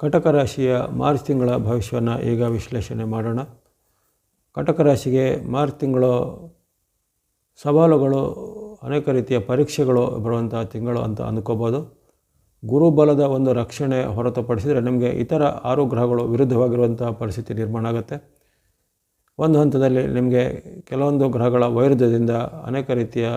ಕಟಕ ರಾಶಿಯ ಮಾರ್ಚ್ ತಿಂಗಳ ಭವಿಷ್ಯವನ್ನು ಈಗ ವಿಶ್ಲೇಷಣೆ ಮಾಡೋಣ. ಕಟಕ ರಾಶಿಗೆ ಮಾರ್ಚ್ ತಿಂಗಳು ಸವಾಲುಗಳು, ಅನೇಕ ರೀತಿಯ ಪರೀಕ್ಷೆಗಳು ಬರುವಂಥ ತಿಂಗಳು ಅಂತ ಅಂದ್ಕೋಬೋದು. ಗುರುಬಲದ ಒಂದು ರಕ್ಷಣೆ ಹೊರತುಪಡಿಸಿದರೆ ನಿಮಗೆ ಇತರ ಆರು ಗ್ರಹಗಳು ವಿರುದ್ಧವಾಗಿರುವಂಥ ಪರಿಸ್ಥಿತಿ ನಿರ್ಮಾಣ ಆಗುತ್ತೆ. ಒಂದು ಹಂತದಲ್ಲಿ ನಿಮಗೆ ಕೆಲವೊಂದು ಗ್ರಹಗಳ ವೈರುಧ್ಯದಿಂದ ಅನೇಕ ರೀತಿಯ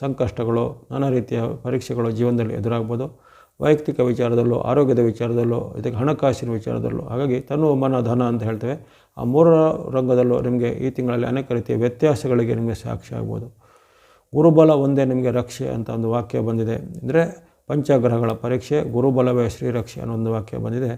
ಸಂಕಷ್ಟಗಳು, ನಾನಾ ರೀತಿಯ ಪರೀಕ್ಷೆಗಳು ಜೀವನದಲ್ಲಿ ಎದುರಾಗ್ಬೋದು. ವೈಯಕ್ತಿಕ ವಿಚಾರದಲ್ಲೂ, ಆರೋಗ್ಯದ ವಿಚಾರದಲ್ಲೂ, ಇದಕ್ಕೆ ಹಣಕಾಸಿನ ವಿಚಾರದಲ್ಲೂ, ಹಾಗಾಗಿ ತನು ಮನ ಧನ ಅಂತ ಹೇಳ್ತೇವೆ. ಆ ಮೂರರ ರಂಗದಲ್ಲೂ ನಿಮಗೆ ಈ ತಿಂಗಳಲ್ಲಿ ಅನೇಕ ರೀತಿಯ ವ್ಯತ್ಯಾಸಗಳಿಗೆ ನಿಮಗೆ ಸಾಕ್ಷಿ ಆಗ್ಬೋದು. ಗುರುಬಲ ಒಂದೇ ನಿಮಗೆ ರಕ್ಷೆ ಅಂತ ಒಂದು ವಾಕ್ಯ ಬಂದಿದೆ. ಅಂದರೆ ಪಂಚಗ್ರಹಗಳ ಪರೀಕ್ಷೆ, ಗುರುಬಲವೇ ಶ್ರೀರಕ್ಷೆ ಅನ್ನೋ ಒಂದು ವಾಕ್ಯ ಬಂದಿದೆ.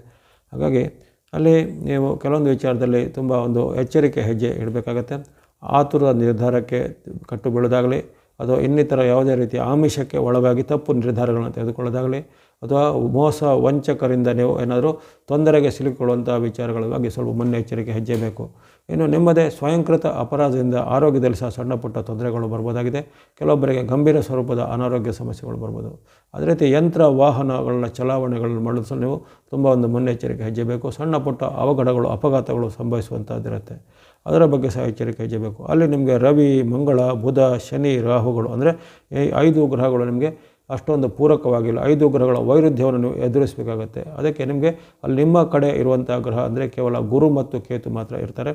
ಹಾಗಾಗಿ ಅಲ್ಲಿ ನೀವು ಕೆಲವೊಂದು ವಿಚಾರದಲ್ಲಿ ತುಂಬ ಒಂದು ಎಚ್ಚರಿಕೆ ಹೆಜ್ಜೆ ಇಡಬೇಕಾಗತ್ತೆ. ಆತುರದ ನಿರ್ಧಾರಕ್ಕೆ ಕಟ್ಟು ಬೀಳೋದಾಗಲಿ, ಅಥವಾ ಇನ್ನಿತರ ಯಾವುದೇ ರೀತಿಯ ಆಮಿಷಕ್ಕೆ ಒಳಗಾಗಿ ತಪ್ಪು ನಿರ್ಧಾರಗಳನ್ನು ತೆಗೆದುಕೊಳ್ಳೋದಾಗಲಿ ಅಥವಾ ಮೋಸ ವಂಚಕರಿಂದ ನೀವು ಏನಾದರೂ ತೊಂದರೆಗೆ ಸಿಲುಕೊಳ್ಳುವಂಥ ವಿಚಾರಗಳ ಬಗ್ಗೆ ಸ್ವಲ್ಪ ಮುನ್ನೆಚ್ಚರಿಕೆ ಹೆಜ್ಜೆ ಬೇಕು ಇನ್ನು ನಿಮ್ಮದೇ ಸ್ವಯಂಕೃತ ಅಪರಾಧದಿಂದ ಆರೋಗ್ಯದಲ್ಲಿ ಸಹ ಸಣ್ಣ ಪುಟ್ಟ ತೊಂದರೆಗಳು ಬರ್ಬೋದಾಗಿದೆ. ಕೆಲವೊಬ್ಬರಿಗೆ ಗಂಭೀರ ಸ್ವರೂಪದ ಅನಾರೋಗ್ಯ ಸಮಸ್ಯೆಗಳು ಬರ್ಬೋದು. ಅದೇ ರೀತಿ ಯಂತ್ರ ವಾಹನಗಳನ್ನ ಚಲಾವಣೆಗಳನ್ನು ಮಾಡಲು ಸಹ ನೀವು ತುಂಬ ಒಂದು ಮುನ್ನೆಚ್ಚರಿಕೆ ಹೆಜ್ಜೆ ಬೇಕು ಸಣ್ಣ ಪುಟ್ಟ ಅವಘಡಗಳು, ಅಪಘಾತಗಳು ಸಂಭವಿಸುವಂಥದ್ದಿರುತ್ತೆ ಅದರ ಬಗ್ಗೆ ಸಹ ಎಚ್ಚರಿಕೆ ಹೆಜ್ಜೆ ಬೇಕು ಅಲ್ಲಿ ನಿಮಗೆ ರವಿ, ಮಂಗಳ, ಬುಧ, ಶನಿ, ರಾಹುಗಳು ಅಂದರೆ ಈ ಐದು ಗ್ರಹಗಳು ನಿಮಗೆ ಅಷ್ಟೊಂದು ಪೂರಕವಾಗಿಲ್ಲ. ಐದು ಗ್ರಹಗಳ ವೈರುಧ್ಯವನ್ನು ನೀವು ಎದುರಿಸಬೇಕಾಗುತ್ತೆ. ಅದಕ್ಕೆ ನಿಮಗೆ ಅಲ್ಲಿ ನಿಮ್ಮ ಕಡೆ ಇರುವಂಥ ಗ್ರಹ ಅಂದರೆ ಕೇವಲ ಗುರು ಮತ್ತು ಕೇತು ಮಾತ್ರ ಇರ್ತಾರೆ.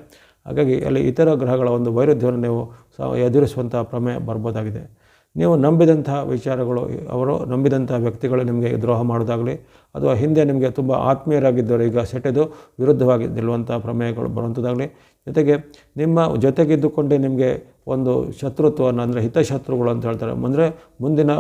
ಹಾಗಾಗಿ ಅಲ್ಲಿ ಇತರ ಗ್ರಹಗಳ ಒಂದು ವೈರುಧ್ಯವನ್ನು ನೀವು ಎದುರಿಸುವಂಥ ಪ್ರಮೇಯ ಬರ್ಬೋದಾಗಿದೆ. ನೀವು ನಂಬಿದಂಥ ವಿಚಾರಗಳು, ಅವರು ನಂಬಿದಂಥ ವ್ಯಕ್ತಿಗಳು ನಿಮಗೆ ದ್ರೋಹ ಮಾಡೋದಾಗಲಿ, ಅಥವಾ ಹಿಂದೆ ನಿಮಗೆ ತುಂಬ ಆತ್ಮೀಯರಾಗಿದ್ದರು ಈಗ ಸೆಟೆದು ವಿರುದ್ಧವಾಗಿ ನಿಲ್ಲುವಂಥ ಪ್ರಮೇಯಗಳು ಬರುವಂಥದ್ದಾಗಲಿ, ಜೊತೆಗೆ ನಿಮ್ಮ ಜೊತೆಗಿದ್ದುಕೊಂಡೇ ನಿಮಗೆ ಒಂದು ಶತ್ರುತ್ವವನ್ನು ಅಂದರೆ ಹಿತಶತ್ರುಗಳು ಅಂತ ಹೇಳ್ತಾರೆ. ಅಂದರೆ ಮುಂದಿನ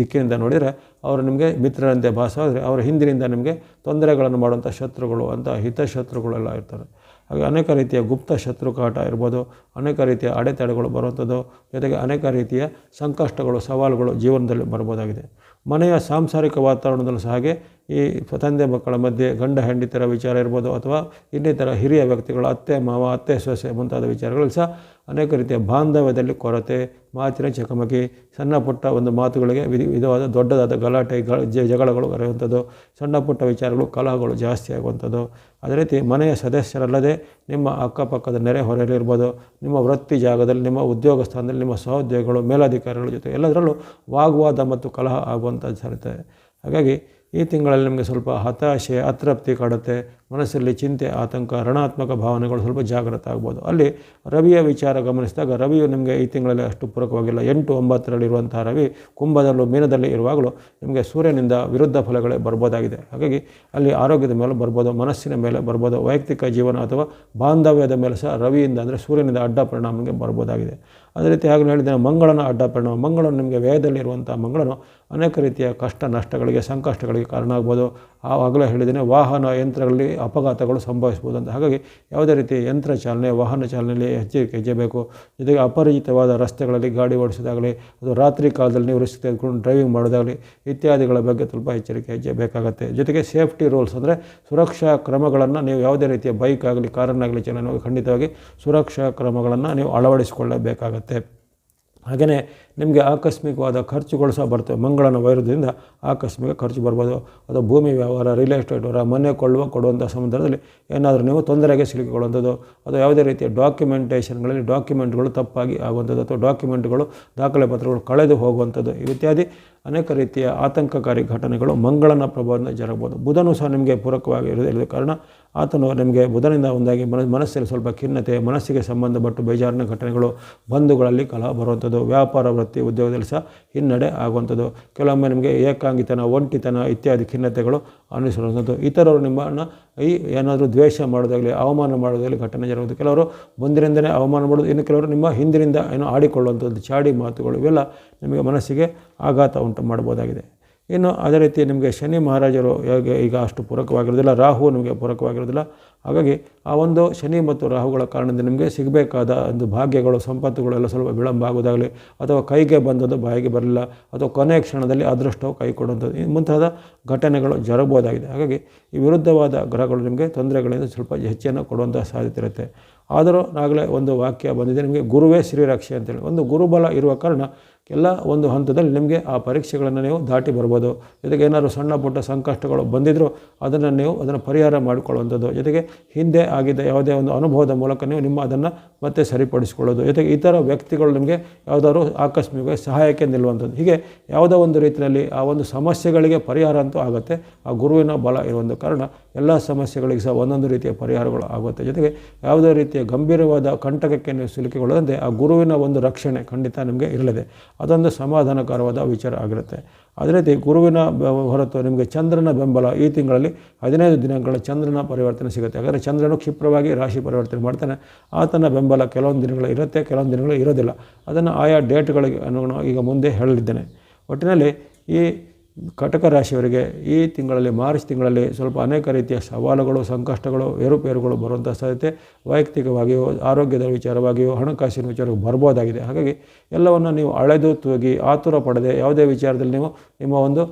ದಿಕ್ಕಿನಿಂದ ನೋಡಿದರೆ ಅವರು ನಿಮಗೆ ಮಿತ್ರರಂತೆ ಭಾಸವಾದರೆ ಅವರ ಹಿಂದಿನಿಂದ ನಿಮಗೆ ತೊಂದರೆಗಳನ್ನು ಮಾಡುವಂಥ ಶತ್ರುಗಳು ಅಂತ ಹಿತಶತ್ರುಗಳೆಲ್ಲ ಇರ್ತಾರೆ. ಹಾಗೆ ಅನೇಕ ರೀತಿಯ ಗುಪ್ತ ಶತ್ರುಕಾಟ ಇರ್ಬೋದು, ಅನೇಕ ರೀತಿಯ ಅಡೆತಡೆಗಳು ಬರುವಂಥದ್ದು, ಜೊತೆಗೆ ಅನೇಕ ರೀತಿಯ ಸಂಕಷ್ಟಗಳು, ಸವಾಲುಗಳು ಜೀವನದಲ್ಲಿ ಬರ್ಬೋದಾಗಿದೆ. ಮನೆಯ ಸಾಂಸಾರಿಕ ವಾತಾವರಣದಲ್ಲೂ ಸಹ ಹಾಗೆ ಈ ತಂದೆ ಮಕ್ಕಳ ಮಧ್ಯೆ ಗಂಡ ಹೆಂಡಿತರ ವಿಚಾರ ಇರ್ಬೋದು ಅಥವಾ ಇನ್ನಿತರ ಹಿರಿಯ ವ್ಯಕ್ತಿಗಳು, ಅತ್ತೆ, ಮಾವ, ಅತ್ತೆ, ಸೊಸೆ ಮುಂತಾದ ವಿಚಾರಗಳು ಸಹ ಅನೇಕ ರೀತಿಯ ಬಾಂಧವ್ಯದಲ್ಲಿ ಕೊರತೆ, ಮಾತಿನ ಚಕಮಕಿ, ಸಣ್ಣ ಪುಟ್ಟ ಒಂದು ಮಾತುಗಳಿಗೆ ವಿಧ ವಿಧವಾದ ದೊಡ್ಡದಾದ ಗಲಾಟೆ ಜಗಳಗಳು ಬರೆಯುವಂಥದ್ದು, ಸಣ್ಣ ಪುಟ್ಟ ವಿಚಾರಗಳು, ಕಲಹಗಳು ಜಾಸ್ತಿ ಆಗುವಂಥದ್ದು. ಅದೇ ರೀತಿ ಮನೆಯ ಸದಸ್ಯರಲ್ಲದೆ ನಿಮ್ಮ ಅಕ್ಕಪಕ್ಕದ ನೆರೆ ಹೊರೆಯಲ್ಲಿರ್ಬೋದು ನಿಮ್ಮ ವೃತ್ತಿ ಜಾಗದಲ್ಲಿ, ನಿಮ್ಮ ಉದ್ಯೋಗ ಸ್ಥಾನದಲ್ಲಿ, ನಿಮ್ಮ ಸಹೋದ್ಯೋಗಿಗಳು, ಮೇಲಾಧಿಕಾರಿಗಳ ಜೊತೆ ಎಲ್ಲದರಲ್ಲೂ ವಾಗ್ವಾದ ಮತ್ತು ಕಲಹ ಆಗುವಂಥದ್ದು ಸರಿತದೆ. ಹಾಗಾಗಿ ಈ ತಿಂಗಳಲ್ಲಿ ನಿಮಗೆ ಸ್ವಲ್ಪ ಹತಾಶೆ ಅತೃಪ್ತಿ ಕಾಡುತ್ತೆ. ಮನಸ್ಸಲ್ಲಿ ಚಿಂತೆ, ಆತಂಕ, ಋಣಾತ್ಮಕ ಭಾವನೆಗಳು ಸ್ವಲ್ಪ ಜಾಗೃತ ಆಗ್ಬೋದು. ಅಲ್ಲಿ ರವಿಯ ವಿಚಾರ ಗಮನಿಸಿದಾಗ ರವಿಯು ನಿಮಗೆ ಈ ತಿಂಗಳಲ್ಲಿ ಅಷ್ಟು ಪೂರಕವಾಗಿಲ್ಲ. ಎಂಟು ಒಂಬತ್ತರಲ್ಲಿರುವಂತಹ ರವಿ ಕುಂಭದಲ್ಲೂ ಮೀನದಲ್ಲಿ ಇರುವಾಗಲೂ ನಿಮಗೆ ಸೂರ್ಯನಿಂದ ವಿರುದ್ಧ ಫಲಗಳೇ ಬರ್ಬೋದಾಗಿದೆ. ಹಾಗಾಗಿ ಅಲ್ಲಿ ಆರೋಗ್ಯದ ಮೇಲೆ ಬರ್ಬೋದು, ಮನಸ್ಸಿನ ಮೇಲೆ ಬರ್ಬೋದು, ವೈಯಕ್ತಿಕ ಜೀವನ ಅಥವಾ ಬಾಂಧವ್ಯದ ಮೇಲೆ ಸಹ ರವಿಯಿಂದ ಅಂದರೆ ಸೂರ್ಯನಿಂದ ಅಡ್ಡ ಪರಿಣಾಮ ನಿಮಗೆ ಬರ್ಬೋದಾಗಿದೆ. ಅದೇ ರೀತಿ ಹಾಗೆ ಹೇಳಿದ ಮಂಗಳನ ಅಡ್ಡ ಪರಿಣಾಮ. ಮಂಗಳನು ನಿಮಗೆ ವ್ಯಯದಲ್ಲಿರುವಂಥ ಮಂಗಳನು ಅನೇಕ ರೀತಿಯ ಕಷ್ಟ ನಷ್ಟಗಳಿಗೆ, ಸಂಕಷ್ಟಗಳಿಗೆ ಕಾರಣ ಆಗ್ಬೋದು. ಆವಾಗಲೇ ಹೇಳಿದ್ದೇನೆ, ವಾಹನ ಯಂತ್ರಗಳಲ್ಲಿ ಅಪಘಾತಗಳು ಸಂಭವಿಸ್ಬೋದು ಅಂತ ಹಾಗಾಗಿ ಯಾವುದೇ ರೀತಿ ಯಂತ್ರ ಚಾಲನೆ, ವಾಹನ ಚಾಲನೆಯಲ್ಲಿ ಎಚ್ಚರಿಕೆ ಹೆಜ್ಜೆ ಬೇಕು ಜೊತೆಗೆ ಅಪರಿಚಿತವಾದ ರಸ್ತೆಗಳಲ್ಲಿ ಗಾಡಿ ಓಡಿಸೋದಾಗಲಿ, ಅದು ರಾತ್ರಿ ಕಾಲದಲ್ಲಿ ನೀವು ರಿಸ್ಕ್ ತೆಗೆದುಕೊಂಡು ಡ್ರೈವಿಂಗ್ ಮಾಡೋದಾಗಲಿ, ಇತ್ಯಾದಿಗಳ ಬಗ್ಗೆ ಸ್ವಲ್ಪ ಎಚ್ಚರಿಕೆ ಹೆಜ್ಜೆ ಜೊತೆಗೆ ಸೇಫ್ಟಿ ರೂಲ್ಸ್ ಅಂದರೆ ಸುರಕ್ಷಾ ಕ್ರಮಗಳನ್ನು ನೀವು ಯಾವುದೇ ರೀತಿಯ ಬೈಕ್ ಆಗಲಿ, ಕಾರನ್ನಾಗಲಿ ಚಲನೆ, ಖಂಡಿತವಾಗಿ ಸುರಕ್ಷಾ ಕ್ರಮಗಳನ್ನು ನೀವು ಅಳವಡಿಸಿಕೊಳ್ಳಬೇಕಾಗತ್ತೆ. ಹಾಗೆಯೇ ನಿಮಗೆ ಆಕಸ್ಮಿಕವಾದ ಖರ್ಚುಗಳು ಸಹ ಬರ್ತವೆ. ಮಂಗಳನ ವೈರುಧ್ಯದಿಂದ ಆಕಸ್ಮಿಕ ಖರ್ಚು ಬರ್ಬೋದು. ಅಥವಾ ಭೂಮಿ ವ್ಯವಹಾರ ರಿಯಲ್ ಎಸ್ಟೇಟ್ ವ್ಯವಹಾರ ಮನೆ ಕೊಳ್ಳುವ ಕೊಡುವಂಥ ಸಂದರ್ಭದಲ್ಲಿ ಏನಾದರೂ ನೀವು ತೊಂದರೆಗೆ ಸಿಲುಕಿಕೊಳ್ಳುವಂಥದ್ದು, ಅಥವಾ ಯಾವುದೇ ರೀತಿಯ ಡಾಕ್ಯುಮೆಂಟೇಷನ್ಗಳಲ್ಲಿ ಡಾಕ್ಯುಮೆಂಟ್ಗಳು ತಪ್ಪಾಗಿ ಆಗುವಂಥದ್ದು, ಅಥವಾ ಡಾಕ್ಯುಮೆಂಟ್ಗಳು ದಾಖಲೆ ಪತ್ರಗಳು ಕಳೆದು ಹೋಗುವಂಥದ್ದು, ಇತ್ಯಾದಿ ಅನೇಕ ರೀತಿಯ ಆತಂಕಕಾರಿ ಘಟನೆಗಳು ಮಂಗಳನ ಪ್ರಭಾವದಿಂದ ಜರಗಬಹುದು. ಬುಧನು ಸಹ ನಿಮಗೆ ಪೂರಕವಾಗಿ ಇರೋದಿಲ್ಲದ ಕಾರಣ ಆತನು ನಿಮಗೆ ಬುಧನಿಂದ ಒಂದಾಗಿ ಮನ, ಮನಸ್ಸಲ್ಲಿ ಸ್ವಲ್ಪ ಖಿನ್ನತೆ, ಮನಸ್ಸಿಗೆ ಸಂಬಂಧಪಟ್ಟು ಬೇಜಾರಿನ ಘಟನೆಗಳು, ಬಂಧುಗಳಲ್ಲಿ ಕಲಹ ಬರುವಂಥದ್ದು, ವ್ಯಾಪಾರ ವೃತ್ತಿ ಉದ್ಯೋಗದಲ್ಲಿ ಸಹ ಹಿನ್ನಡೆ ಆಗುವಂಥದ್ದು. ಕೆಲವೊಮ್ಮೆ ನಿಮಗೆ ಏಕಾಂಗಿತನ, ಒಂಟಿತನ ಇತ್ಯಾದಿ ಖಿನ್ನತೆಗಳು ಅನುಸರಿಸುವಂಥದ್ದು. ಇತರರು ನಿಮ್ಮನ್ನು ಈ ಏನಾದರೂ ದ್ವೇಷ ಮಾಡೋದಾಗಲಿ, ಅವಮಾನ ಮಾಡೋದಾಗಲಿ ಘಟನೆ ಜರುಗುವುದು. ಕೆಲವರು ಮುಂದಿನಿಂದಲೇ ಅವಮಾನ ಮಾಡೋದು, ಇನ್ನು ಕೆಲವರು ನಿಮ್ಮ ಹಿಂದಿನಿಂದ ಏನೋ ಆಡಿಕೊಳ್ಳುವಂಥದ್ದು, ಚಾಡಿ ಮಾತುಗಳು ಇವೆಲ್ಲ ನಿಮಗೆ ಮನಸ್ಸಿಗೆ ಆಘಾತ ಉಂಟು ಮಾಡ್ಬೋದಾಗಿದೆ ಇನ್ನು ಅದೇ ರೀತಿ ನಿಮಗೆ ಶನಿ ಮಹಾರಾಜರು ಹೇಗೆ ಈಗ ಅಷ್ಟು ಪೂರಕವಾಗಿರೋದಿಲ್ಲ ರಾಹು ನಿಮಗೆ ಪೂರಕವಾಗಿರೋದಿಲ್ಲ. ಹಾಗಾಗಿ ಆ ಒಂದು ಶನಿ ಮತ್ತು ರಾಹುಗಳ ಕಾರಣದಿಂದ ನಿಮಗೆ ಸಿಗಬೇಕಾದ ಒಂದು ಭಾಗ್ಯಗಳು, ಸಂಪತ್ತುಗಳೆಲ್ಲ ಸ್ವಲ್ಪ ವಿಳಂಬ ಆಗೋದಾಗಲಿ ಅಥವಾ ಕೈಗೆ ಬಂದದ್ದು ಬಾಯಿಗೆ ಬರಲಿಲ್ಲ ಅಥವಾ ಕೊನೆಯ ಕ್ಷಣದಲ್ಲಿ ಅದೃಷ್ಟವು ಕೈ ಕೊಡುವಂಥದ್ದು ಮುಂತಾದ ಘಟನೆಗಳು ಜರಗಬಹುದಾಗಿದೆ. ಹಾಗಾಗಿ ಈ ವಿರುದ್ಧವಾದ ಗ್ರಹಗಳು ನಿಮಗೆ ತೊಂದರೆಗಳಿಂದ ಸ್ವಲ್ಪ ಹೆಚ್ಚನ್ನು ಕೊಡುವಂಥ ಸಾಧ್ಯತೆ ಇರುತ್ತೆ. ಆದರೂ ಆಗಲೇ ಒಂದು ವಾಕ್ಯ ಬಂದಿದೆ, ನಿಮಗೆ ಗುರುವೇ ಶ್ರೀರಕ್ಷೆ ಅಂತೇಳಿ. ಒಂದು ಗುರುಬಲ ಇರುವ ಕಾರಣ ಎಲ್ಲ ಒಂದು ಹಂತದಲ್ಲಿ ನಿಮಗೆ ಆ ಪರೀಕ್ಷೆಗಳನ್ನು ನೀವು ದಾಟಿ ಬರ್ಬೋದು. ಜೊತೆಗೆ ಏನಾದರೂ ಸಣ್ಣ ಪುಟ್ಟ ಸಂಕಷ್ಟಗಳು ಬಂದಿದ್ದರೂ ಅದನ್ನು ನೀವು ಅದನ್ನು ಪರಿಹಾರ ಮಾಡಿಕೊಳ್ಳುವಂಥದ್ದು. ಜೊತೆಗೆ ಹಿಂದೆ ಆಗಿದ್ದ ಯಾವುದೇ ಒಂದು ಅನುಭವದ ಮೂಲಕ ನೀವು ನಿಮ್ಮ ಅದನ್ನು ಮತ್ತೆ ಸರಿಪಡಿಸಿಕೊಳ್ಳೋದು. ಜೊತೆಗೆ ಇತರ ವ್ಯಕ್ತಿಗಳು ನಿಮಗೆ ಯಾವುದಾದ್ರು ಆಕಸ್ಮಿಕ ಸಹಾಯಕ್ಕೆ ನಿಲ್ಲುವಂಥದ್ದು. ಹೀಗೆ ಯಾವುದೋ ಒಂದು ರೀತಿಯಲ್ಲಿ ಆ ಒಂದು ಸಮಸ್ಯೆಗಳಿಗೆ ಪರಿಹಾರ ಅಂತೂ ಆಗುತ್ತೆ. ಆ ಗುರುವಿನ ಬಲ ಇರುವಂಥ ಕಾರಣ ಎಲ್ಲ ಸಮಸ್ಯೆಗಳಿಗೆ ಸಹ ಒಂದೊಂದು ರೀತಿಯ ಪರಿಹಾರಗಳು ಆಗುತ್ತೆ. ಜೊತೆಗೆ ಯಾವುದೇ ರೀತಿಯ ಗಂಭೀರವಾದ ಕಂಟಕಕ್ಕೆ ನೀವು ಸಿಲುಕಿಕೊಳ್ಳದಂತೆ ಆ ಗುರುವಿನ ಒಂದು ರಕ್ಷಣೆ ಖಂಡಿತ ನಿಮಗೆ ಇರಲಿದೆ. ಅದೊಂದು ಸಮಾಧಾನಕರವಾದ ವಿಚಾರ ಆಗಿರುತ್ತೆ. ಅದೇ ರೀತಿ ಗುರುವಿನ ಹೊರತು ನಿಮಗೆ ಚಂದ್ರನ ಬೆಂಬಲ ಈ ತಿಂಗಳಲ್ಲಿ ಹದಿನೈದು ದಿನಗಳ ಚಂದ್ರನ ಪರಿವರ್ತನೆ ಸಿಗುತ್ತೆ. ಯಾಕಂದರೆ ಚಂದ್ರನು ಕ್ಷಿಪ್ರವಾಗಿ ರಾಶಿ ಪರಿವರ್ತನೆ ಮಾಡ್ತಾನೆ. ಆತನ ಬೆಂಬಲ ಕೆಲವೊಂದು ದಿನಗಳು ಇರುತ್ತೆ, ಕೆಲವೊಂದು ದಿನಗಳು ಇರೋದಿಲ್ಲ. ಅದನ್ನು ಆಯಾ ಡೇಟ್ಗಳಿಗೆ ಅನುಗುಣ ಈಗ ಮುಂದೆ ಹೇಳಿದ್ದೇನೆ. ಒಟ್ಟಿನಲ್ಲಿ ಈ ಕಟಕ ರಾಶಿಯವರಿಗೆ ಈ ತಿಂಗಳಲ್ಲಿ, ಮಾರ್ಚ್ ತಿಂಗಳಲ್ಲಿ ಸ್ವಲ್ಪ ಅನೇಕ ರೀತಿಯ ಸವಾಲುಗಳು, ಸಂಕಷ್ಟಗಳು, ಏರುಪೇರುಗಳು ಬರುವಂಥ ಸಾಧ್ಯತೆ. ವೈಯಕ್ತಿಕವಾಗಿಯೂ, ಆರೋಗ್ಯದ ವಿಚಾರವಾಗಿಯೂ, ಹಣಕಾಸಿನ ವಿಚಾರವಾಗಿ ಬರ್ಬೋದಾಗಿದೆ. ಹಾಗಾಗಿ ಎಲ್ಲವನ್ನು ನೀವು ಅಳೆದು ತೂಗಿ, ಆತುರ ಪಡದೆ, ಯಾವುದೇ ವಿಚಾರದಲ್ಲಿ ನೀವು ನಿಮ್ಮ ಒಂದು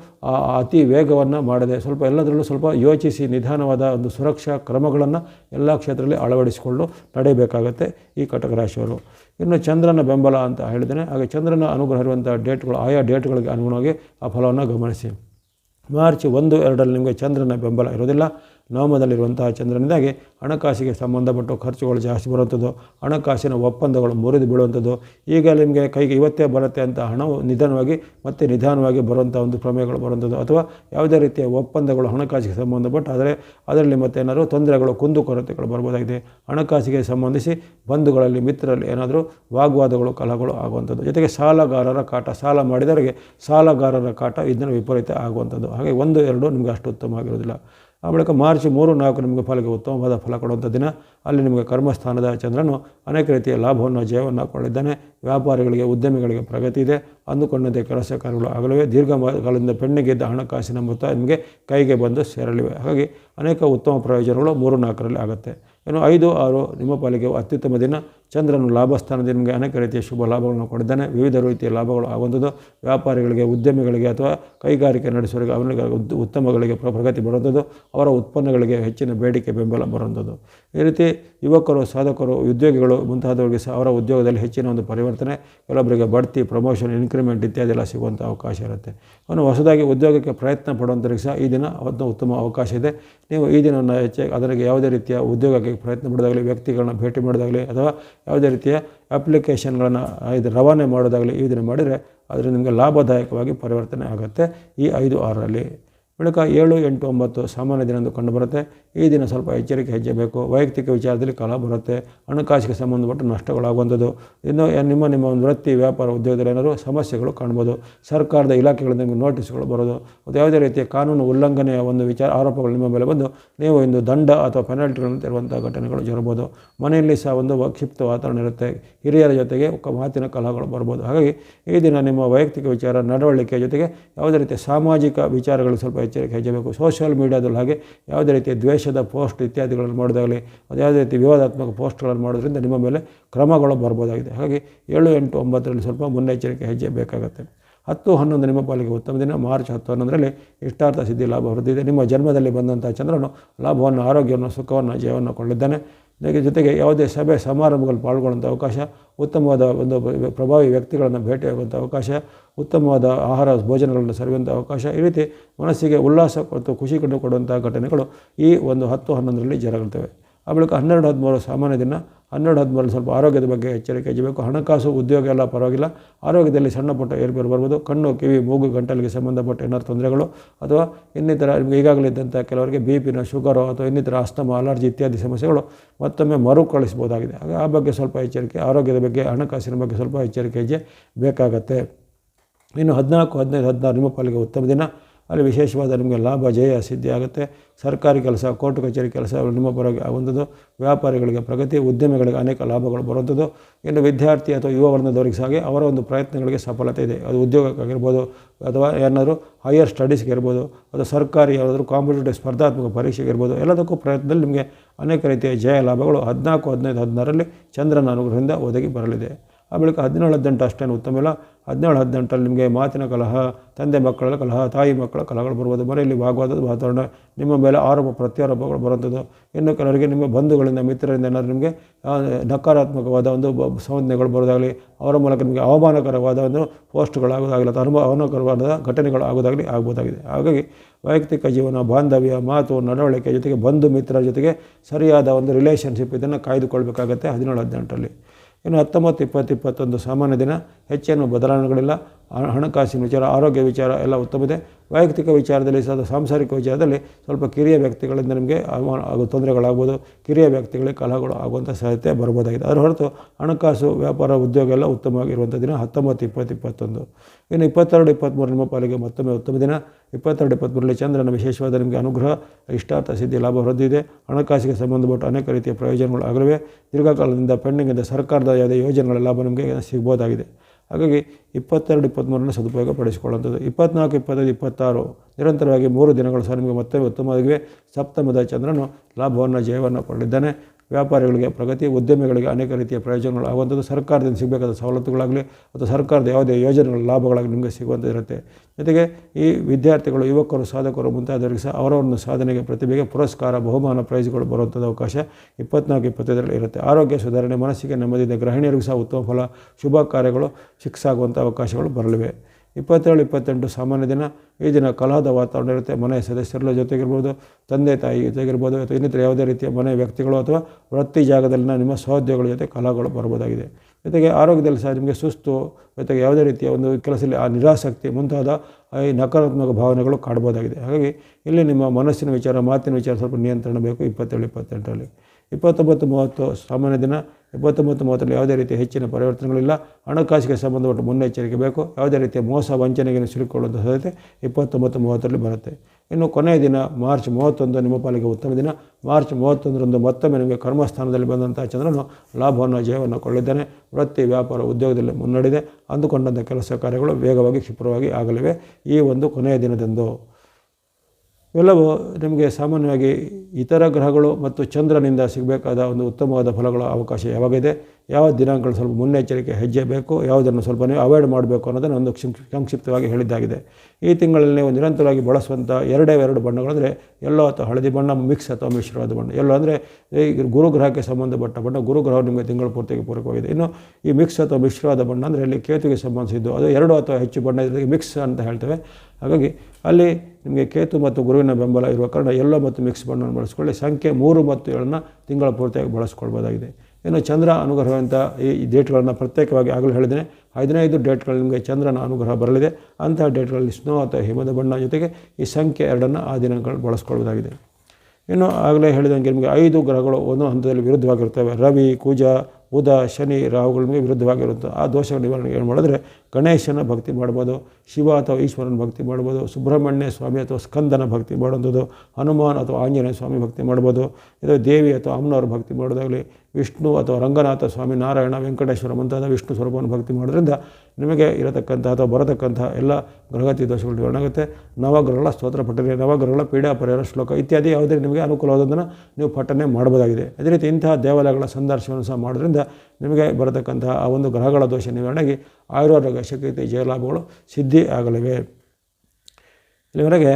ಅತಿ ವೇಗವನ್ನು ಮಾಡದೆ, ಸ್ವಲ್ಪ ಎಲ್ಲದರಲ್ಲೂ ಸ್ವಲ್ಪ ಯೋಚಿಸಿ, ನಿಧಾನವಾದ ಒಂದು ಸುರಕ್ಷಾ ಕ್ರಮಗಳನ್ನು ಎಲ್ಲ ಕ್ಷೇತ್ರದಲ್ಲಿ ಅಳವಡಿಸಿಕೊಂಡು ನಡೆಯಬೇಕಾಗತ್ತೆ ಈ ಕಟಕ ರಾಶಿಯವರು. ಇನ್ನು ಚಂದ್ರನ ಬೆಂಬಲ ಅಂತ ಹೇಳಿದ್ದೇನೆ. ಹಾಗೆ ಚಂದ್ರನ ಅನುಗ್ರಹ ಇರುವಂಥ ಡೇಟ್ಗಳು, ಆಯಾ ಡೇಟ್ಗಳಿಗೆ ಅನುಗುಣವಾಗಿ ಆ ಫಲವನ್ನು ಗಮನಿಸಿ. ಮಾರ್ಚ್ ಒಂದು, ಎರಡರಲ್ಲಿ ನಿಮಗೆ ಚಂದ್ರನ ಬೆಂಬಲ ಇರೋದಿಲ್ಲ ನವಮದಲ್ಲಿರುವಂತಹ ಚಂದ್ರನಿಂದಾಗಿ ಹಣಕಾಸಿಗೆ ಸಂಬಂಧಪಟ್ಟು ಖರ್ಚುಗಳು ಜಾಸ್ತಿ ಬರುವಂಥದ್ದು, ಹಣಕಾಸಿನ ಒಪ್ಪಂದಗಳು ಮುರಿದು ಬೀಳುವಂಥದ್ದು, ಈಗ ನಿಮಗೆ ಕೈಗೆ ಇವತ್ತೇ ಬರುತ್ತೆ ಅಂತ ಹಣವು ನಿಧಾನವಾಗಿ ಮತ್ತೆ ನಿಧಾನವಾಗಿ ಬರುವಂಥ ಒಂದು ಪ್ರಮೇಯಗಳು ಬರುವಂಥದ್ದು. ಅಥವಾ ಯಾವುದೇ ರೀತಿಯ ಒಪ್ಪಂದಗಳು ಹಣಕಾಸಿಗೆ ಸಂಬಂಧಪಟ್ಟು, ಆದರೆ ಅದರಲ್ಲಿ ಮತ್ತೆ ಏನಾದರೂ ತೊಂದರೆಗಳು ಕುಂದುಕೊರತೆಗಳು ಬರ್ಬೋದಾಗಿದೆ. ಹಣಕಾಸಿಗೆ ಸಂಬಂಧಿಸಿ ಬಂಧುಗಳಲ್ಲಿ, ಮಿತ್ರರಲ್ಲಿ ಏನಾದರೂ ವಾಗ್ವಾದಗಳು, ಕಲಹಗಳು ಆಗುವಂಥದ್ದು. ಜೊತೆಗೆ ಸಾಲಗಾರರ ಕಾಟ, ಸಾಲ ಮಾಡಿದವರಿಗೆ ಸಾಲಗಾರರ ಕಾಟ ಇದನ್ನು ವಿಪರೀತ ಆಗುವಂಥದ್ದು. ಹಾಗೆ ಒಂದು, ಎರಡು ನಿಮಗೆ ಅಷ್ಟು ಉತ್ತಮವಾಗಿರೋದಿಲ್ಲ ಆ ಬಳಿಕ ಮಾರ್ಚ್ ಮೂರು ನಾಲ್ಕು ನಿಮಗೆ ಫಲಕ್ಕೆ ಉತ್ತಮವಾದ ಫಲ ಕೊಡುವಂಥ ದಿನ. ಅಲ್ಲಿ ನಿಮಗೆ ಕರ್ಮಸ್ಥಾನದ ಚಂದ್ರನು ಅನೇಕ ರೀತಿಯ ಲಾಭವನ್ನು, ಜಯವನ್ನು ಕೊಳ್ಳಿದ್ದಾನೆ ವ್ಯಾಪಾರಿಗಳಿಗೆ, ಉದ್ಯಮಿಗಳಿಗೆ ಪ್ರಗತಿ ಇದೆ. ಅಂದುಕೊಂಡಂತೆ ಕೆಲಸ ಕಾರ್ಯಗಳು ಆಗಲಿವೆ. ದೀರ್ಘಕಾಲದಿಂದ ಪೆಣ್ಣಿಗೆದ್ದ ಹಣಕಾಸಿನ ಮೊತ್ತ ನಿಮಗೆ ಕೈಗೆ ಬಂದು ಸೇರಲಿವೆ. ಹಾಗಾಗಿ ಅನೇಕ ಉತ್ತಮ ಪ್ರಯೋಜನಗಳು ಮೂರು ನಾಲ್ಕರಲ್ಲಿ ಆಗುತ್ತೆ. ಇನ್ನು ಐದು ಆರು ನಿಮ್ಮ ಪಾಲಿಗೆ ಅತ್ಯುತ್ತಮ ದಿನ. ಚಂದ್ರನು ಲಾಭಸ್ಥಾನದಿಂದ ನಿಮಗೆ ಅನೇಕ ರೀತಿಯ ಶುಭ ಲಾಭಗಳನ್ನು ಕೊಡಿದ್ದಾನೆ ವಿವಿಧ ರೀತಿಯ ಲಾಭಗಳು ಆಗುವಂಥದ್ದು. ವ್ಯಾಪಾರಿಗಳಿಗೆ, ಉದ್ಯಮಿಗಳಿಗೆ ಅಥವಾ ಕೈಗಾರಿಕೆ ನಡೆಸುವವರಿಗೆ ಅವನಿಗೆ ಉತ್ತಮಗಳಿಗೆ ಪ್ರ- ಪ್ರಗತಿ ಬರುವಂಥದ್ದು. ಅವರ ಉತ್ಪನ್ನಗಳಿಗೆ ಹೆಚ್ಚಿನ ಬೇಡಿಕೆ, ಬೆಂಬಲ ಬರುವಂಥದ್ದು. ಈ ರೀತಿ ಯುವಕರು, ಸಾಧಕರು, ಉದ್ಯೋಗಿಗಳು ಮುಂತಾದವರಿಗೆ ಸಹ ಅವರ ಉದ್ಯೋಗದಲ್ಲಿ ಹೆಚ್ಚಿನ ಒಂದು ಪರಿವರ್ತನೆ. ಕೆಲವೊಬ್ಬರಿಗೆ ಬಡ್ತಿ, ಪ್ರಮೋಷನ್, ಇನ್ಕ್ರಿಮೆಂಟ್ ಇತ್ಯಾದಿ ಎಲ್ಲ ಸಿಗುವಂಥ ಅವಕಾಶ ಇರುತ್ತೆ. ಅವನು ಹೊಸದಾಗಿ ಉದ್ಯೋಗಕ್ಕೆ ಪ್ರಯತ್ನ ಪಡುವಂಥವ್ರಿಗೆ ಸಹ ಈ ದಿನ ಒಂದು ಉತ್ತಮ ಅವಕಾಶ ಇದೆ. ನೀವು ಈ ದಿನವನ್ನು ಹೆಚ್ಚಾಗಿ ಅದರಿಗೆ ಯಾವುದೇ ರೀತಿಯ ಉದ್ಯೋಗಕ್ಕೆ ಪ್ರಯತ್ನ ಮಾಡೋದಾಗಲಿ ವ್ಯಕ್ತಿಗಳನ್ನ ಭೇಟಿ ಮಾಡೋದಾಗಲಿ ಅಥವಾ ಯಾವುದೇ ರೀತಿಯ ಅಪ್ಲಿಕೇಶನ್ಗಳನ್ನು ಇದು ರವಾನೆ ಮಾಡೋದಾಗಲಿ ಈ ದಿನ ಮಾಡಿದರೆ ಅದರಿಂದ ನಿಮಗೆ ಲಾಭದಾಯಕವಾಗಿ ಪರಿವರ್ತನೆ ಆಗುತ್ತೆ ಈ ಐದು ಆರರಲ್ಲಿ. ಬಳಿಕ ಏಳು ಎಂಟು ಒಂಬತ್ತು ಸಾಮಾನ್ಯ ದಿನ ಎಂದು ಕಂಡುಬರುತ್ತೆ. ಈ ದಿನ ಸ್ವಲ್ಪ ಎಚ್ಚರಿಕೆ ಹೆಜ್ಜೆ ಬೇಕು ವೈಯಕ್ತಿಕ ವಿಚಾರದಲ್ಲಿ ಕಾಲ ಬರುತ್ತೆ. ಹಣಕಾಸಿಗೆ ಸಂಬಂಧಪಟ್ಟು ನಷ್ಟಗಳಾಗುವಂಥದ್ದು. ಇನ್ನು ನಿಮ್ಮ ನಿಮ್ಮ ಒಂದು ವೃತ್ತಿ, ವ್ಯಾಪಾರ, ಉದ್ಯೋಗದಲ್ಲಿ ಏನಾದರೂ ಸಮಸ್ಯೆಗಳು ಕಾಣ್ಬೋದು. ಸರ್ಕಾರದ ಇಲಾಖೆಗಳಿಂದ ನಿಮಗೆ ನೋಟಿಸ್ಗಳು ಬರೋದು. ಮತ್ತು ಯಾವುದೇ ರೀತಿಯ ಕಾನೂನು ಉಲ್ಲಂಘನೆಯ ಒಂದು ವಿಚಾರ, ಆರೋಪಗಳು ನಿಮ್ಮ ಮೇಲೆ ಬಂದು ನೀವು ಒಂದು ದಂಡ ಅಥವಾ ಪೆನಾಲ್ಟಿಗಳನ್ನು ತೆರುವಂಥ ಘಟನೆಗಳು ಜರಬೋದು ಮನೆಯಲ್ಲಿ ಸಹ ಒಂದು ಕ್ಷಿಪ್ತ ವಾತಾವರಣ ಇರುತ್ತೆ. ಹಿರಿಯರ ಜೊತೆಗೆ ಮಾತಿನ ಕಲಹಗಳು ಬರ್ಬೋದು. ಹಾಗಾಗಿ ಈ ದಿನ ನಿಮ್ಮ ವೈಯಕ್ತಿಕ ವಿಚಾರ ನಡವಳಿಕೆ ಜೊತೆಗೆ ಯಾವುದೇ ರೀತಿಯ ಸಾಮಾಜಿಕ ವಿಚಾರಗಳು ಸ್ವಲ್ಪ ಎಚ್ಚರಿಕೆ ಹೆಜ್ಜಬೇಕು ಸೋಷಿಯಲ್ ಮೀಡಿಯಾದಲ್ಲಿ ಹಾಗೆ ಯಾವುದೇ ರೀತಿಯ ದ್ವೇಷದ ಪೋಸ್ಟ್ ಇತ್ಯಾದಿಗಳನ್ನು ಮಾಡೋದಾಗಲಿ, ಯಾವುದೇ ರೀತಿ ವಿವಾದಾತ್ಮಕ ಪೋಸ್ಟ್ಗಳನ್ನು ಮಾಡೋದ್ರಿಂದ ನಿಮ್ಮ ಮೇಲೆ ಕ್ರಮಗಳು ಬರ್ಬೋದಾಗಿದೆ. ಹಾಗಾಗಿ ಏಳು ಎಂಟು ಒಂಬತ್ತರಲ್ಲಿ ಸ್ವಲ್ಪ ಮುನ್ನೆಚ್ಚರಿಕೆ ಹೆಜ್ಜೆ ಬೇಕಾಗುತ್ತೆ. ಹತ್ತು ಹನ್ನೊಂದು ನಿಮ್ಮ ಪಾಲಿಗೆ ಉತ್ತಮ ದಿನ. ಮಾರ್ಚ್ ಹತ್ತು ಹನ್ನೊಂದರಲ್ಲಿ ಇಷ್ಟಾರ್ಥ ಸಿದ್ಧಿ ಲಾಭ ವೃದ್ಧಿದೆ ನಿಮ್ಮ ಜನ್ಮದಲ್ಲಿ ಬಂದಂಥ ಚಂದ್ರನು ಲಾಭವನ್ನು, ಆರೋಗ್ಯವನ್ನು, ಸುಖವನ್ನು, ಜಯವನ್ನು ಕೊಳ್ಳಿದ್ದಾನೆ ಇದಕ್ಕೆ ಜೊತೆಗೆ ಯಾವುದೇ ಸಭೆ ಸಮಾರಂಭಗಳು ಪಾಲ್ಗೊಳ್ಳುವಂಥ ಅವಕಾಶ, ಉತ್ತಮವಾದ ಒಂದು ಪ್ರಭಾವಿ ವ್ಯಕ್ತಿಗಳನ್ನು ಭೇಟಿಯಾಗುವಂಥ ಅವಕಾಶ, ಉತ್ತಮವಾದ ಆಹಾರ ಭೋಜನಗಳನ್ನು ಸರಿಯುವಂಥ ಅವಕಾಶ, ಈ ರೀತಿ ಮನಸ್ಸಿಗೆ ಉಲ್ಲಾಸ ಮತ್ತು ಖುಷಿ ಕಂಡುಕೊಡುವಂಥ ಘಟನೆಗಳು ಈ ಒಂದು ಹತ್ತು ಹನ್ನೊಂದರಲ್ಲಿ ಜರುಗುತ್ತವೆ. ಆ ಬಳಿಕ ಹನ್ನೆರಡು, ಹದಿಮೂರು ಸಾಮಾನ್ಯ ದಿನ, ಹನ್ನೆರಡು, ಹದಿಮೂರು ಸ್ವಲ್ಪ ಆರೋಗ್ಯದ ಬಗ್ಗೆ ಎಚ್ಚರಿಕೆ ಹೆಚ್ಚಬೇಕು ಹಣಕಾಸು, ಉದ್ಯೋಗ ಎಲ್ಲ ಪರವಾಗಿಲ್ಲ. ಆರೋಗ್ಯದಲ್ಲಿ ಸಣ್ಣ ಪುಟ್ಟ ಏರ್ಪೇರು ಬರ್ಬೋದು. ಕಣ್ಣು, ಕಿವಿ, ಮೂಗು, ಗಂಟಲಿಗೆ ಸಂಬಂಧಪಟ್ಟ ಏನಾದ್ರು ತೊಂದರೆಗಳು ಅಥವಾ ಇನ್ನಿತರ ನಿಮಗೆ ಈಗಾಗಲೇ ಇದ್ದಂಥ ಕೆಲವರಿಗೆ ಬಿ ಪಿನ ಶುಗರು ಅಥವಾ ಇನ್ನಿತರ ಅಸ್ತಮ, ಅಲರ್ಜಿ ಇತ್ಯಾದಿ ಸಮಸ್ಯೆಗಳು ಮತ್ತೊಮ್ಮೆ ಮರುಕಳಿಸ್ಬೋದಾಗಿದೆ ಹಾಗೆ ಆ ಬಗ್ಗೆ ಸ್ವಲ್ಪ ಎಚ್ಚರಿಕೆ, ಆರೋಗ್ಯದ ಬಗ್ಗೆ, ಹಣಕಾಸಿನ ಬಗ್ಗೆ ಸ್ವಲ್ಪ ಎಚ್ಚರಿಕೆ ಬೇಕಾಗತ್ತೆ. ಇನ್ನು ಹದಿನಾಲ್ಕು, ಹದಿನೈದು, ಹದಿನಾರು ನಿಮ್ಮ ಪಾಲಿಗೆ ಉತ್ತಮ ದಿನ. ಅಲ್ಲಿ ವಿಶೇಷವಾದ ನಿಮಗೆ ಲಾಭ, ಜಯ, ಸಿದ್ಧಿ ಆಗುತ್ತೆ. ಸರ್ಕಾರಿ ಕೆಲಸ, ಕೋರ್ಟ್ ಕಚೇರಿ ಕೆಲಸ, ನಿಮ್ಮ ಪರವಾಗಿ ಆಗುವಂಥದ್ದು. ವ್ಯಾಪಾರಿಗಳಿಗೆ ಪ್ರಗತಿ, ಉದ್ಯಮಿಗಳಿಗೆ ಅನೇಕ ಲಾಭಗಳು ಬರುವಂಥದ್ದು. ಇನ್ನು ವಿದ್ಯಾರ್ಥಿ ಅಥವಾ ಯುವ ವರ್ಗದವರಿಗೆ ಸಾಗಿ ಅವರ ಒಂದು ಪ್ರಯತ್ನಗಳಿಗೆ ಸಫಲತೆ ಇದೆ. ಅದು ಉದ್ಯೋಗಕ್ಕಾಗಿರ್ಬೋದು ಅಥವಾ ಏನಾದರೂ ಹೈಯರ್ ಸ್ಟಡೀಸ್ಗೆ ಇರ್ಬೋದು, ಅಥವಾ ಸರ್ಕಾರಿ ಯಾವುದಾದ್ರೂ ಕಾಂಪಿಟೇಟಿವ್ ಸ್ಪರ್ಧಾತ್ಮಕ ಪರೀಕ್ಷೆಗೆ ಇರ್ಬೋದು. ಎಲ್ಲದಕ್ಕೂ ಪ್ರಯತ್ನದಲ್ಲಿ ನಿಮಗೆ ಅನೇಕ ರೀತಿಯ ಜಯ ಲಾಭಗಳು. ಹದಿನಾಲ್ಕು, ಹದಿನೈದು, ಹದಿನಾರರಲ್ಲಿ ಚಂದ್ರನ ಅನುಗ್ರಹದಿಂದ ಒದಗಿ ಬರಲಿದೆ. ಆ ಬಳಿಕ ಹದಿನೇಳು, ಹದಿನೆಂಟು ಅಷ್ಟೇನು ಉತ್ತಮ ಇಲ್ಲ. ಹದಿನೇಳು ಹದಿನೆಂಟಲ್ಲಿ ನಿಮಗೆ ಮಾತಿನ ಕಲಹ, ತಂದೆ ಮಕ್ಕಳ ಕಲಹ, ತಾಯಿ ಮಕ್ಕಳ ಕಲಹಗಳು ಬರ್ಬೋದು ಮನೆಯಲ್ಲಿ ವಾಗ್ವಾದದ ವಾತಾವರಣ, ನಿಮ್ಮ ಮೇಲೆ ಆರೋಪ, ಪ್ರತ್ಯಾರೋಪಗಳು ಬರುವಂಥದ್ದು. ಇನ್ನು ಕೆಲವರಿಗೆ ನಿಮ್ಮ ಬಂಧುಗಳಿಂದ, ಮಿತ್ರರಿಂದ ಏನಾದರೂ ನಿಮಗೆ ನಕಾರಾತ್ಮಕವಾದ ಒಂದು ಸಂವೇದನೆಗಳು ಬರೋದಾಗಲಿ ಅವರ ಮೂಲಕ ನಿಮಗೆ ಅವಮಾನಕರವಾದ ಒಂದು ಪೋಸ್ಟ್ಗಳಾಗೋದಾಗಲಿ ಅಥವಾ ಅನುಭವ, ಅವಮಾನಕರವಾದ ಘಟನೆಗಳು ಆಗೋದಾಗಲಿ ಆಗ್ಬೋದಾಗಿದೆ. ಹಾಗಾಗಿ ವೈಯಕ್ತಿಕ ಜೀವನ, ಬಾಂಧವ್ಯ, ಮಾತು, ನಡವಳಿಕೆ ಜೊತೆಗೆ ಬಂಧು ಮಿತ್ರರ ಜೊತೆಗೆ ಸರಿಯಾದ ಒಂದು ರಿಲೇಷನ್ಶಿಪ್ ಇದನ್ನು ಕಾಯ್ದುಕೊಳ್ಬೇಕಾಗತ್ತೆ ಹದಿನೇಳು, ಹದಿನೆಂಟರಲ್ಲಿ. ಇನ್ನು ಹತ್ತೊಂಬತ್ತು ಇಪ್ಪತ್ತು ಇಪ್ಪತ್ತೊಂದು ಸಾಮಾನ್ಯ ದಿನ ಹೆಚ್ಚೇನು ಬದಲಾವಣೆಗಳಿಲ್ಲ. ಹಣಕಾಸಿನ ವಿಚಾರ, ಆರೋಗ್ಯ ವಿಚಾರ ಎಲ್ಲ ಉತ್ತಮವಿದೆ ವೈಯಕ್ತಿಕ ವಿಚಾರದಲ್ಲಿ ಸಹ, ಸಾಂಸಾರಿಕ ವಿಚಾರದಲ್ಲಿ ಸ್ವಲ್ಪ ಕಿರಿಯ ವ್ಯಕ್ತಿಗಳಿಂದ ನಿಮಗೆ ಅವಮಾನ ತೊಂದರೆಗಳಾಗ್ಬೋದು. ಕಿರಿಯ ವ್ಯಕ್ತಿಗಳಿಗೆ ಕಲಹಗಳು ಆಗುವಂಥ ಸಾಧ್ಯತೆ ಬರ್ಬೋದಾಗಿದೆ ಅದರ ಹೊರತು ಹಣಕಾಸು, ವ್ಯಾಪಾರ, ಉದ್ಯೋಗ ಎಲ್ಲ ಉತ್ತಮವಾಗಿರುವಂಥ ದಿನ ಹತ್ತೊಂಬತ್ತು ಇಪ್ಪತ್ತು ಇಪ್ಪತ್ತೊಂದು. ಇನ್ನು ಇಪ್ಪತ್ತೆರಡು ಇಪ್ಪತ್ತ್ಮೂರು ನಿಮ್ಮ ಪಾಲಿಗೆ ಮತ್ತೊಮ್ಮೆ ಉತ್ತಮ ದಿನ. ಇಪ್ಪತ್ತೆರಡು ಇಪ್ಪತ್ತ್ಮೂರರಲ್ಲಿ ಚಂದ್ರನ ವಿಶೇಷವಾದ ನಿಮಗೆ ಅನುಗ್ರಹ, ಇಷ್ಟಾರ್ಥ ಸಿದ್ಧಿ, ಲಾಭ ಹೊರದಿದೆ ಹಣಕಾಸಿಗೆ ಸಂಬಂಧಪಟ್ಟ ಅನೇಕ ರೀತಿಯ ಪ್ರಯೋಜನಗಳು ಆಗಲಿವೆ. ದೀರ್ಘಕಾಲದಿಂದ ಪೆಂಡಿಂಗಿಂದ ಸರ್ಕಾರದ ಯಾವುದೇ ಯೋಜನೆಗಳ ಲಾಭ ನಿಮಗೆ ಸಿಗ್ಬೋದಾಗಿದೆ ಹಾಗಾಗಿ ಇಪ್ಪತ್ತೆರಡು ಇಪ್ಪತ್ತ್ಮೂರನ್ನು ಸದುಪಯೋಗ ಪಡಿಸಿಕೊಳ್ಳುವಂಥದ್ದು. ಇಪ್ಪತ್ನಾಲ್ಕು, ಇಪ್ಪತ್ತೈದು, ಇಪ್ಪತ್ತಾರು, ನಿರಂತರವಾಗಿ ಮೂರು ದಿನಗಳು ಸಹ ನಿಮಗೆ ಮತ್ತೆ ಉತ್ತಮವಾಗಿವೆ. ಸಪ್ತಮದ ಚಂದ್ರನು ಲಾಭವನ್ನು, ಜಯವನ್ನು ಪಡೆದಿದ್ದಾನೆ. ವ್ಯಾಪಾರಿಗಳಿಗೆ, ಪ್ರಗತಿ ಉದ್ಯಮಿಗಳಿಗೆ ಅನೇಕ ರೀತಿಯ ಪ್ರಯೋಜನಗಳು ಆಗುವಂಥದ್ದು. ಸರ್ಕಾರದಿಂದ ಸಿಗಬೇಕಾದ ಸವಲತ್ತುಗಳಾಗಲಿ ಅಥವಾ ಸರ್ಕಾರದ ಯಾವುದೇ ಯೋಜನೆಗಳ ಲಾಭಗಳಾಗಲಿ ನಿಮಗೆ ಸಿಗುವಂಥದ್ದಿರುತ್ತೆ ಜೊತೆಗೆ ಈ ವಿದ್ಯಾರ್ಥಿಗಳು, ಯುವಕರು, ಸಾಧಕರು ಮುಂತಾದವರಿಗೆ ಸಹ ಅವರವರನ್ನು ಸಾಧನೆಗೆ, ಪ್ರತಿಭೆಗೆ ಪುರಸ್ಕಾರ, ಬಹುಮಾನ ಪ್ರೈಸ್ಗಳು ಬರುವಂಥದ್ದು ಅವಕಾಶ ಇಪ್ಪತ್ನಾಲ್ಕು, ಇಪ್ಪತ್ತೈದರಲ್ಲಿ ಇರುತ್ತೆ. ಆರೋಗ್ಯ ಸುಧಾರಣೆ, ಮನಸ್ಸಿಗೆ ನೆಮ್ಮದಿದೆ ಗೃಹಿಣಿಯರಿಗೂ ಸಹ ಉತ್ತಮ ಫಲ, ಶುಭ ಕಾರ್ಯಗಳು ಫಿಕ್ಸ್ ಆಗುವಂಥ ಅವಕಾಶಗಳು ಬರಲಿವೆ. ಇಪ್ಪತ್ತೇಳು, ಇಪ್ಪತ್ತೆಂಟು ಸಾಮಾನ್ಯ ದಿನ. ಈ ದಿನ ಕಲಹದ ವಾತಾವರಣ ಇರುತ್ತೆ. ಮನೆಯ ಸದಸ್ಯರ ಜೊತೆಗಿರ್ಬೋದು, ತಂದೆ, ತಾಯಿ ಜೊತೆಗಿರ್ಬೋದು, ಅಥವಾ ಇನ್ನಿತರ ಯಾವುದೇ ರೀತಿಯ ಮನೆ ವ್ಯಕ್ತಿಗಳು ಅಥವಾ ವೃತ್ತಿ ಜಾಗದಲ್ಲಿನ ನಿಮ್ಮ ಸಹೋದ್ಯೋಗಗಳ ಜೊತೆ ಕಲಹಗಳು ಬರ್ಬೋದಾಗಿದೆ ಜೊತೆಗೆ ಆರೋಗ್ಯದಲ್ಲಿ ಸಹ ನಿಮಗೆ ಸುಸ್ತು, ಜೊತೆಗೆ ಯಾವುದೇ ರೀತಿಯ ಒಂದು ಕೆಲಸದಲ್ಲಿ ಆ ನಿರಾಸಕ್ತಿ ಮುಂತಾದ ಈ ನಕಾರಾತ್ಮಕ ಭಾವನೆಗಳು ಕಾಡ್ಬೋದಾಗಿದೆ ಹಾಗಾಗಿ ಇಲ್ಲಿ ನಿಮ್ಮ ಮನಸ್ಸಿನ ವಿಚಾರ, ಮಾತಿನ ವಿಚಾರ ಸ್ವಲ್ಪ ನಿಯಂತ್ರಣ ಬೇಕು. ಇಪ್ಪತ್ತೇಳು, ಇಪ್ಪತ್ತೆಂಟರಲ್ಲಿ ಇಪ್ಪತ್ತೊಂಬತ್ತು ಮೂವತ್ತು ಸಾಮಾನ್ಯ ದಿನ, ಇಪ್ಪತ್ತೊಂಬತ್ತು ಮೂವತ್ತರಲ್ಲಿ ಯಾವುದೇ ರೀತಿಯ ಹೆಚ್ಚಿನ ಪರಿವರ್ತನೆಗಳಿಲ್ಲ. ಹಣಕಾಸಿಗೆ ಸಂಬಂಧಪಟ್ಟ ಮುನ್ನೆಚ್ಚರಿಕೆ ಬೇಕು. ಯಾವುದೇ ರೀತಿಯ ಮೋಸ ವಂಚನೆಗೆ ಸಿಲುಕೊಳ್ಳುವಂಥ ಸಾಧ್ಯತೆ ಇಪ್ಪತ್ತೊಂಬತ್ತು ಮೂವತ್ತರಲ್ಲಿ ಬರುತ್ತೆ. ಇನ್ನು ಕೊನೆಯ ದಿನ, ಮಾರ್ಚ್ ಮೂವತ್ತೊಂದು ನಿಮ್ಮ ಪಾಲಿಗೆ ಉತ್ತಮ ದಿನ. ಮಾರ್ಚ್ ಮೂವತ್ತೊಂದರಂದು ಮತ್ತೊಮ್ಮೆ ನಿಮಗೆ ಕರ್ಮಸ್ಥಾನದಲ್ಲಿ ಬಂದಂಥ ಚಂದ್ರನು ಲಾಭವನ್ನು, ಜಯವನ್ನು ಕೊಳ್ಳಿದ್ದಾನೆ ವೃತ್ತಿ, ವ್ಯಾಪಾರ, ಉದ್ಯೋಗದಲ್ಲಿ ಮುನ್ನಡೆದಿದೆ. ಅಂದುಕೊಂಡಂಥ ಕೆಲಸ ಕಾರ್ಯಗಳು ವೇಗವಾಗಿ, ಕ್ಷಿಪ್ರವಾಗಿ ಆಗಲಿವೆ. ಈ ಒಂದು ಕೊನೆಯ ದಿನದಂದು ಇವೆಲ್ಲವೂ ನಿಮಗೆ ಸಾಮಾನ್ಯವಾಗಿ ಇತರ ಗ್ರಹಗಳು ಮತ್ತು ಚಂದ್ರನಿಂದ ಸಿಗಬೇಕಾದ ಒಂದು ಉತ್ತಮವಾದ ಫಲಗಳ ಅವಕಾಶ ಯಾವಾಗಿದೆ ಯಾವ ದಿನಾಂಕಗಳು ಸ್ವಲ್ಪ ಮುನ್ನೆಚ್ಚರಿಕೆ ಹೆಜ್ಜೆ ಬೇಕು ಯಾವುದನ್ನು ಸ್ವಲ್ಪ ನೀವು ಅವಾಯ್ಡ್ ಮಾಡಬೇಕು ಅನ್ನೋದನ್ನು ಒಂದು ಸಂಕ್ಷಿ- ಸಂಕ್ಷಿಪ್ತವಾಗಿ ಹೇಳಿದ್ದಾಗಿದೆ. ಈ ತಿಂಗಳಲ್ಲಿ ನೀವು ನಿರಂತರವಾಗಿ ಬಳಸುವಂಥ ಎರಡೇ, ಎರಡು ಬಣ್ಣಗಳಂದರೆ ಎಲ್ಲೋ ಅಥವಾ ಹಳದಿ ಬಣ್ಣ ಮಿಕ್ಸ್ ಅಥವಾ ಮಿಶ್ರವಾದ ಬಣ್ಣ. ಎಲ್ಲೋ ಅಂದರೆ ಈ ಗುರುಗ್ರಹಕ್ಕೆ ಸಂಬಂಧಪಟ್ಟ ಬಣ್ಣ ಗುರುಗ್ರಹ ನಿಮಗೆ ತಿಂಗಳ ಪೂರ್ತಿಗೆ ಪೂರಕವಾಗಿದೆ. ಇನ್ನು ಈ ಮಿಕ್ಸ್ ಅಥವಾ ಮಿಶ್ರವಾದ ಬಣ್ಣ ಅಂದರೆ ಇಲ್ಲಿ ಕೇತುಗೆ ಸಂಬಂಧಿಸಿದ್ದು, ಅದು ಎರಡು ಅಥವಾ ಹೆಚ್ಚು ಬಣ್ಣ ಇದರಲ್ಲಿ ಮಿಕ್ಸ್ ಅಂತ ಹೇಳ್ತೇವೆ. ಹಾಗಾಗಿ ಅಲ್ಲಿ ನಿಮಗೆ ಕೇತು ಮತ್ತು ಗುರುವಿನ ಬೆಂಬಲ ಇರುವ ಕಾರಣ ಎಲ್ಲೋ ಮತ್ತು ಮಿಕ್ಸ್ ಬಣ್ಣವನ್ನು ಬಳಸ್ಕೊಳ್ಳಿ. ಸಂಖ್ಯೆ ಮೂರು ಮತ್ತು ಏಳನ್ನು ತಿಂಗಳ ಪೂರ್ತಿಯಾಗಿ ಬಳಸ್ಕೊಳ್ಬೋದಾಗಿದೆ. ಇನ್ನು ಚಂದ್ರ ಅನುಗ್ರಹವಂಥ ಈ ಡೇಟ್ಗಳನ್ನು ಪ್ರತ್ಯೇಕವಾಗಿ ಆಗಲೂ ಹೇಳಿದ್ದೇನೆ. ಹದಿನೈದು ಡೇಟ್ಗಳು ನಿಮಗೆ ಚಂದ್ರನ ಅನುಗ್ರಹ ಬರಲಿದೆ. ಅಂತಹ ಡೇಟ್ಗಳಲ್ಲಿ ಸ್ನೋ ಅಥವಾ ಹಿಮದ ಬಣ್ಣ ಜೊತೆಗೆ ಈ ಸಂಖ್ಯೆ ಎರಡನ್ನು ಆ ದಿನಗಳು ಬಳಸ್ಕೊಳ್ಬೋದಾಗಿದೆ. ಇನ್ನು ಆಗಲೇ ಹೇಳಿದಂಗೆ ನಿಮಗೆ ಐದು ಗ್ರಹಗಳು ಒಂದು ಹಂತದಲ್ಲಿ ವಿರುದ್ಧವಾಗಿರ್ತವೆ ರವಿ, ಕುಜ, ಬುಧ, ಶನಿ, ರಾಹುಗಳು ವಿರುದ್ಧವಾಗಿರುತ್ತೆ ಆ ದೋಷಗಳ ನಿವಾರಣೆಗೆ ಏನು ಮಾಡಿದ್ರೆ ಗಣೇಶನ ಭಕ್ತಿ ಮಾಡ್ಬೋದು, ಶಿವ ಅಥವಾ ಈಶ್ವರನ ಭಕ್ತಿ ಮಾಡ್ಬೋದು, ಸುಬ್ರಹ್ಮಣ್ಯ ಸ್ವಾಮಿ ಅಥವಾ ಸ್ಕಂದನ ಭಕ್ತಿ ಮಾಡುವಂಥದ್ದು, ಹನುಮಾನ್ ಅಥವಾ ಆಂಜನೇಯ ಸ್ವಾಮಿ ಭಕ್ತಿ ಮಾಡ್ಬೋದು, ಇದು ದೇವಿ ಅಥವಾ ಅಮ್ಮನವ್ರ ಭಕ್ತಿ ಮಾಡೋದಾಗಲಿ, ವಿಷ್ಣು ಅಥವಾ ರಂಗನಾಥ ಸ್ವಾಮಿ ನಾರಾಯಣ, ವೆಂಕಟೇಶ್ವರ ಮುಂತಾದ ವಿಷ್ಣು ಸ್ವರೂಪವನ್ನು ಭಕ್ತಿ ಮಾಡೋದ್ರಿಂದ ನಿಮಗೆ ಇರತಕ್ಕಂಥ ಅಥವಾ ಬರತಕ್ಕಂಥ ಎಲ್ಲ ಗ್ರಹತಿ ದೋಷಗಳು ನಿವಾರಣೆ ಆಗುತ್ತೆ ನವಗ್ರಹಗಳ ಸ್ತೋತ್ರ ಪಠನೆ ನವಗ್ರಹಗಳ ಪೀಡಾ ಪರಿಹಾರ ಶ್ಲೋಕ ಇತ್ಯಾದಿ ಯಾವುದೇ ನಿಮಗೆ ಅನುಕೂಲವಾದದನ್ನು ನೀವು ಪಠನೆ ಮಾಡಬಹುದಾಗಿದೆ. ಅದೇ ರೀತಿ ಇಂತಹ ದೇವಾಲಯಗಳ ಸಂದರ್ಶನವನ್ನು ಸಹ ಮಾಡೋದ್ರಿಂದ ನಿಮಗೆ ಬರತಕ್ಕಂತಹ ಆ ಒಂದು ಗ್ರಹಗಳ ದೋಷ ನಿವಾರಣೆಗೆ ಆಯುರ್ವೇದ ಶಕ್ತಿ ಜಯಲಾಭಗಳು ಸಿದ್ಧಿ ಆಗಲಿವೆ. ಇಲ್ಲಿವರೆಗೆ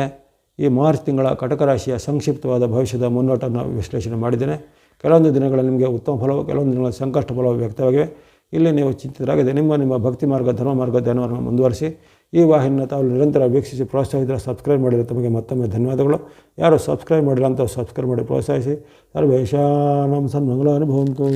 ಈ ಮಾರ್ಚ್ ತಿಂಗಳ ಕಟಕ ರಾಶಿಯ ಸಂಕ್ಷಿಪ್ತವಾದ ಭವಿಷ್ಯದ ಮುನ್ನೋಟವನ್ನು ವಿಶ್ಲೇಷಣೆ ಮಾಡಿದ್ದೇನೆ. ಕೆಲವೊಂದು ದಿನಗಳಲ್ಲಿ ನಿಮಗೆ ಉತ್ತಮ ಫಲವು, ಕೆಲವೊಂದು ದಿನಗಳ ಸಂಕಷ್ಟ ಫಲವು ವ್ಯಕ್ತವಾಗಿವೆ. ಇಲ್ಲಿ ನೀವು ಚಿಂತಿತರಾಗಿದೆ ನಿಮ್ಮ ನಿಮ್ಮ ಭಕ್ತಿ ಮಾರ್ಗ, ಧರ್ಮ ಮಾರ್ಗ, ಧ್ಯಾನವನ್ನು ಮುಂದುವರಿಸಿ. ಈ ವಾಹಿನಿಯನ್ನು ತಾವು ನಿರಂತರ ವೀಕ್ಷಿಸಿ ಪ್ರೋತ್ಸಾಹಿಸಿದರೆ ಸಬ್ಸ್ಕ್ರೈಬ್ ಮಾಡಿದರೆ ತಮಗೆ ಮತ್ತೊಮ್ಮೆ ಧನ್ಯವಾದಗಳು. ಯಾರು ಸಬ್ಸ್ಕ್ರೈಬ್ ಮಾಡಿಲ್ಲ ಅಂತ ಸಬ್ಸ್ಕ್ರೈಬ್ ಮಾಡಿ ಪ್ರೋತ್ಸಾಹಿಸಿ. ಸರ್ವೇಶಾನಂ ಸನ್ಮಂಗಲ ಅನುಭವಂತು